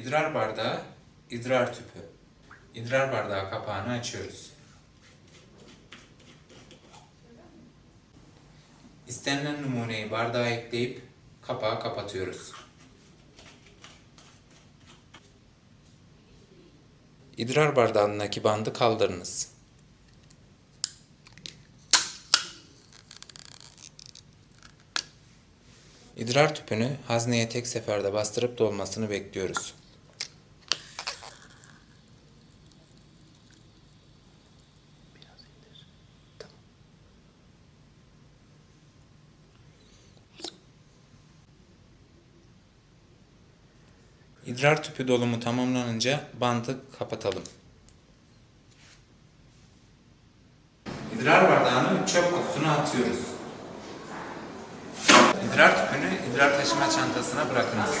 İdrar bardağı, idrar tüpü. İdrar bardağı kapağını açıyoruz. İstenilen numuneyi bardağa ekleyip kapağı kapatıyoruz. İdrar bardağındaki bandı kaldırınız. İdrar tüpünü hazneye tek seferde bastırıp dolmasını bekliyoruz. İdrar tüpü dolumu tamamlanınca bandı kapatalım. İdrar bardağını çöp kutusuna atıyoruz. İdrar tüpünü idrar taşıma çantasına bırakınız.